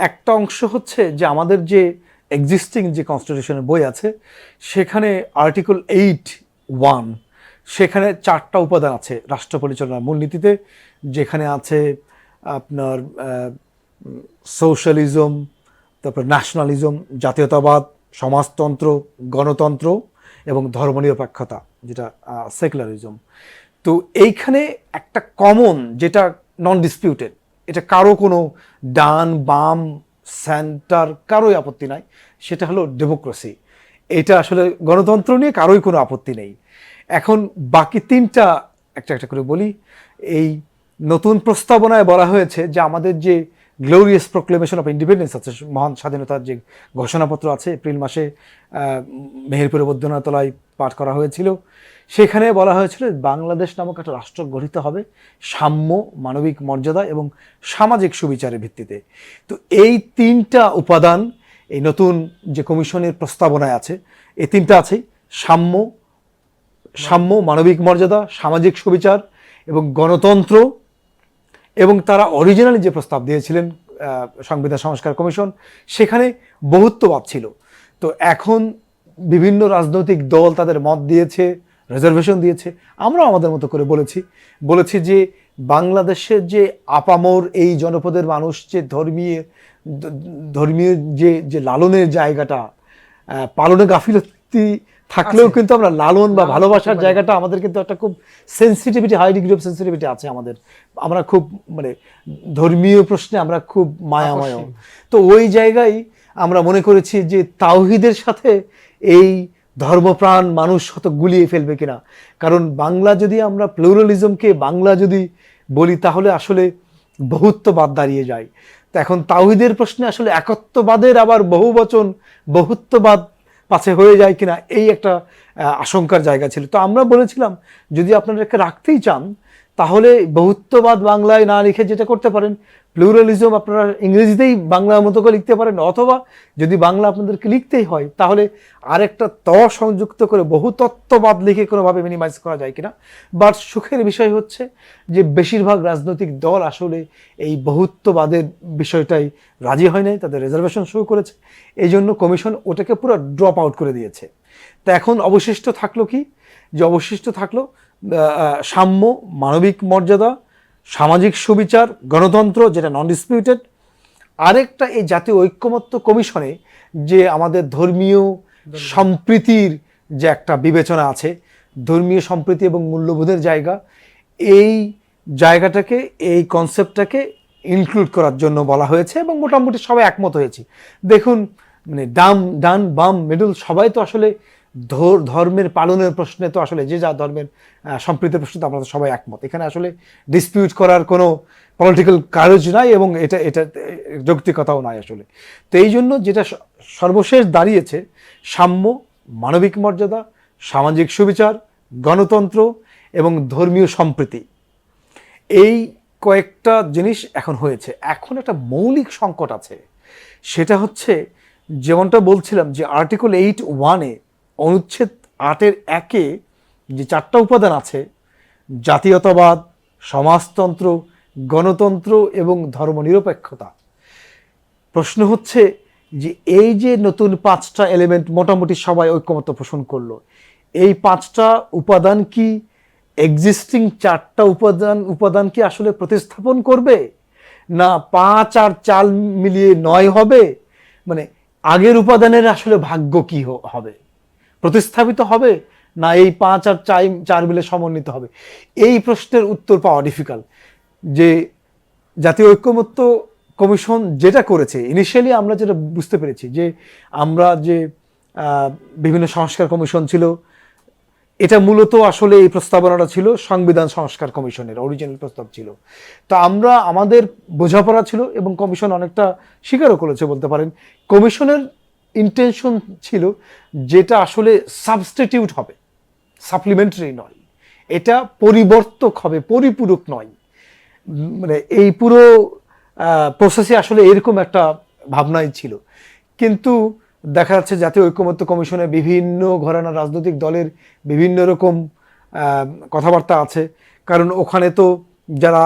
একটা অংশ হচ্ছে যে আমাদের যে এক্সিস্টিং যে কনস্টিটিউশনের বই আছে, সেখানে আর্টিকেল এইট ওয়ান সেখানে চারটা উপাদান আছে রাষ্ট্র পরিচালনার মূলনীতিতে, যেখানে আছে আপনার সোশ্যালিজম তারপর ন্যাশনালিজম জাতীয়তাবাদ, সমাজতন্ত্র, গণতন্ত্র এবং ধর্মনিরপেক্ষতা যেটা সেকুলারিজম তো এইখানে একটা কমন যেটা নন ডিসপিউটেড এটা কারও কোনো ডান, বাম, সেন্টার, কারোই আপত্তি নাই। সেটা হলো ডেমোক্রেসি। এটা আসলে গণতন্ত্র নিয়ে কারোই কোনো আপত্তি নেই। এখন বাকি তিনটা, একটা একটা করে বলি। এই নতুন প্রস্তাবনায় বলা হয়েছে যে আমাদের যে গ্লোরিয়াস প্রোক্লেমেশন অফ ইন্ডিপেন্ডেন্স আছে। মহান স্বাধীনতার যে ঘোষণাপত্র আছে, এপ্রিল মাসে মেহেরপুরে বৈদ্যনাথতলায় পাঠ করা হয়েছিল। সেখানে বলা হয়েছিল, বাংলাদেশ নামক একটা রাষ্ট্র গঠিত হবে সাম্য, মানবিক মর্যাদা এবং সামাজিক সুবিচারের ভিত্তিতে। তো এই তিনটা উপাদান, এই নতুন যে কমিশনের প্রস্তাবনায় আছে, এই তিনটা আছেই। সাম্য সাম্য, মানবিক মর্যাদা, সামাজিক সুবিচার এবং গণতন্ত্র এবং তারা অরিজিনালি যে প্রস্তাব দিয়েছিলেন সংবিধান সংস্কার কমিশন, সেখানে বহুত্ববাদ ছিল। তো এখন বিভিন্ন রাজনৈতিক দল তাদের মত দিয়েছে রিজার্ভেশন দিয়েছে। আমরাও আমাদের মতো করে বলেছি। বলেছি যে বাংলাদেশের যে আপামর, এই জনপদের মানুষ যে ধর্মীয় ধর্মীয় যে যে লালনের জায়গাটা পালনে গাফিলতি থাকলেও কিন্তু আমরা লালন বা ভালোবাসার জায়গাটা আমাদের কিন্তু একটা খুব sensitivity high degree of sensitivity আছে আমাদের। আমরা খুব মানে ধর্মীয় প্রশ্নে আমরা খুব মায়াময়। তো ওই জায়গায় আমরা মনে করেছি যে তাওহিদের সাথে এই ধর্মপ্রাণ মানুষ হত গুলিয়ে ফেলবে কিনা। কারণ বাংলা যদি আমরা প্লুরালিজমকে বাংলা যদি বলি তাহলে আসলে বহুত্ববাদ দাঁড়িয়ে যায়। তো এখন তাওহিদের প্রশ্নে আসলে একত্ববাদের আবার বহু বচন বহুত্ববাদ পাছে হয়ে যায় কিনা, এই একটা আশঙ্কার জায়গা ছিল। তো আমরা বলেছিলাম, যদি আপনারা একে রাখতেই চান তাহলে বহুত্ববাদ বাংলায় না লিখে যেটা করতে পারেন। প্লুরালিজম আপনারা ইংরেজিতেই বাংলার মতো করে লিখতে পারেন, অথবা যদি বাংলা আপনাদেরকে লিখতেই হয়, তাহলে আরেকটা ত সংযুক্ত করে বহুতত্ত্ববাদ লিখে কোনোভাবে মিনিমাইজ করা যায় কিনা। বাট সুখের বিষয় হচ্ছে যে বেশিরভাগ রাজনৈতিক দল আসলে এই বহুত্ববাদের বিষয়টাই রাজি হয় নাই, তাদের রিজার্ভেশন শুরু করেছে। এই জন্য কমিশন ওটাকে পুরো ড্রপ আউট করে দিয়েছে। তা এখন অবশিষ্ট থাকল কি? যে অবশিষ্ট থাকল সাম্য মানবিক মর্যাদা সামাজিক সুবিচার গণতন্ত্র যেটা নন ডিসপিউটেড আরেকটা এই জাতীয় ঐক্যমত্য কমিশনে যে আমাদের ধর্মীয় সম্প্রীতির যে একটা বিবেচনা আছে ধর্মীয় সম্প্রীতি এবং মূল্যবোধের জায়গা এই জায়গাটাকে এই কনসেপ্টটাকে ইনক্লুড করার জন্য বলা হয়েছে এবং মোটামুটি সবাই একমত হয়েছে। দেখুন মানে ডাম ডান বাম মিডল সবাই তো আসলে ধর্মের পালনের প্রশ্নে তো আসলে যে যা ধর্মের সম্প্রীতির প্রশ্নে তো আমরা তো সবাই একমত। এখানে আসলে ডিসপিউট করার কোনো পলিটিক্যাল কারেজ নাই এবং এটা এটা, যৌক্তিকতাও নাই আসলে। তো এই জন্য যেটা সর্বশেষ দাঁড়িয়েছে, সাম্য, মানবিক মর্যাদা, সামাজিক সুবিচার, গণতন্ত্র এবং ধর্মীয় সম্প্রীতি। এই কয়েকটা জিনিস এখন হয়েছে। এখন একটা মৌলিক সংকট আছে। সেটা হচ্ছে, যেমনটা বলছিলাম যে আর্টিকেল এইট ওয়ানে অনুচ্ছেদ আটের একে যে চারটা উপাদান আছে, জাতীয়তাবাদ, সমাজতন্ত্র, গণতন্ত্র এবং ধর্মনিরপেক্ষতা, প্রশ্ন হচ্ছে যে এই যে নতুন পাঁচটা এলিমেন্ট মোটামুটি সবাই ঐক্যমত্য পোষণ করল, এই পাঁচটা উপাদান কি এক্সিস্টিং চারটা উপাদান উপাদান কি আসলে প্রতিস্থাপন করবে? না পাঁচ আর চাল মিলিয়ে নয় হবে? মানে আগের উপাদানের আসলে ভাগ্য কি হবে? প্রতিস্থাপিত হবে না এই পাঁচ আর চাই চার মিলে সমন্বিত হবে? এই প্রশ্নের উত্তর পাওয়া ডিফিকাল্ট যে জাতীয় ঐক্যমত্য কমিশন যেটা করেছে ইনিশিয়ালি আমরা যেটা বুঝতে পেরেছি যে আমরা যে বিভিন্ন সংস্কার কমিশন ছিল, এটা মূলত আসলে এই প্রস্তাবনাটা ছিল সংবিধান সংস্কার কমিশনের অরিজিনাল প্রস্তাব ছিল। তো আমরা, আমাদের বোঝাপড়া ছিল এবং কমিশন অনেকটা স্বীকারও করেছে বলতে পারেন। কমিশনের ইন্টেনশন ছিল যেটা আসলে সাবস্টিটিউট হবে সাপ্লিমেন্টারি নয়। এটা পরিবর্তক হবে, পরিপূরক নয়। মানে এই পুরো প্রসেসে আসলে এরকম একটা ভাবনাই ছিল। কিন্তু দেখা যাচ্ছে জাতীয় ঐক্যমত্য কমিশনে বিভিন্ন ঘরানা রাজনৈতিক দলের বিভিন্ন রকম কথাবার্তা আছে। কারণ ওখানে তো যারা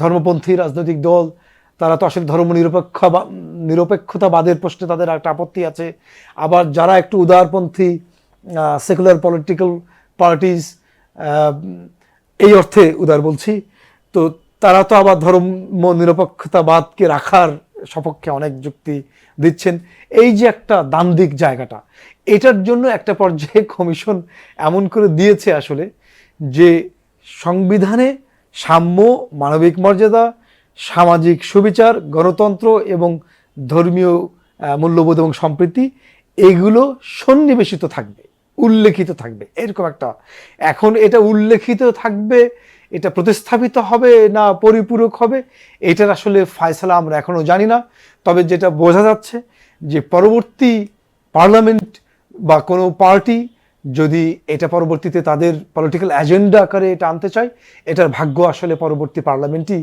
ধর্মপন্থী রাজনৈতিক দল তারা তো আসলে ধর্ম নিরপেক্ষ নিরপেক্ষতাবাদের প্রশ্নে তাদের একটা আপত্তি আছে। আবার যারা একটু উদারপন্থী সেকুলার পলিটিক্যাল পার্টিস এই অর্থে উদার বলছি, তো তারা তো আবার ধর্ম নিরপেক্ষতাবাদকে রাখার সপক্ষে অনেক যুক্তি দিচ্ছেন। এই যে একটা দান্দিক জায়গাটা, এটার জন্য একটা পর্যায়ে কমিশন এমন করে দিয়েছে আসলে যে সংবিধানে সাম্য, মানবিক মর্যাদা সামাজিক সুবিচার, গণতন্ত্র এবং ধর্মীয় মূল্যবোধ এবং সম্প্রীতি, এগুলো সন্নিবেশিত থাকবে, উল্লেখিত থাকবে। এরকম একটা, এখন এটা উল্লেখিত থাকবে, এটা প্রতিস্থাপিত হবে না পরিপূরক হবে, এটার আসলে ফয়সালা আমরা এখনও জানি না। তবে যেটা বোঝা যাচ্ছে যে পরবর্তী পার্লামেন্ট বা কোনো পার্টি যদি এটা পরবর্তীতে তাদের পলিটিক্যাল এজেন্ডা আকারে এটা আনতে চায়, এটার ভাগ্য আসলে পরবর্তী পার্লামেন্টই